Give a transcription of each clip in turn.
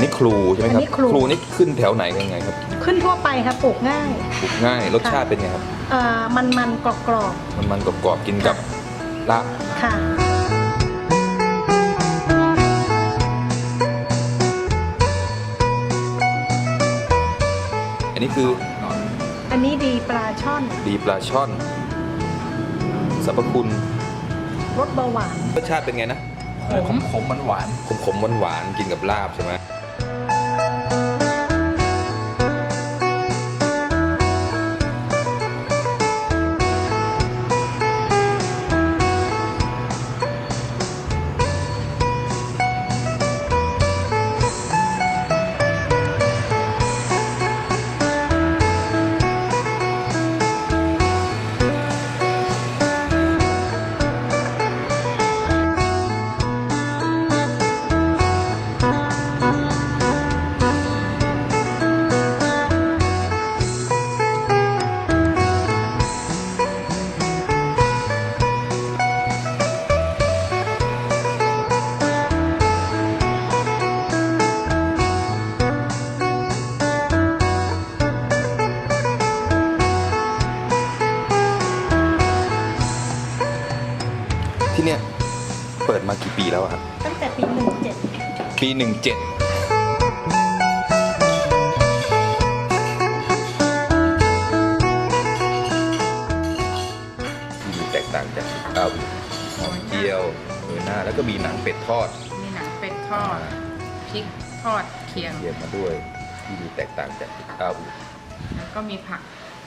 นนี้ครูใช่ไหมครับอันนี้ครูครู นี่ขึ้นแถวไหนยังไงครับขึ้นทั่วไปครับปลูกง่ายปลูกง่ายรสชาติเป็นไงครับ เอ่อมันมันกรอบกรอบมันมันๆกรอบๆกินกับลาบๆค่ะ อันนี้คืออันนี้ดีปลาช่อนดีปลาช่อนสรรพคุณรสเบาหวานรสชาติเป็นไงนะขมขมมันหวานขมขมหวานหวานๆกินกับลาบใช่ไหม ที่เนี่ยเปิดมากี่ปีแล้วอะครับ ตั้งแต่ปีหนึ่งเจ็ดปีหนึ่งเจ็ดที่แตกต่างจากข้าวอื่นหอมเจียวเออหน้า แล้วก็มีหนังเป็ดทอดมีหนังเป็ดทอดพริกทอดเคียง เยี่ยมมาด้วย ที่มีแตกต่างจากข้าวอื่นแล้วก็มีผัก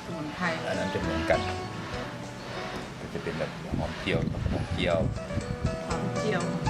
สมุนไพรอันนั้นจะเหมือนกันก็ จะเป็นแบบหอมเจียวหอมเจียวหอมเจียว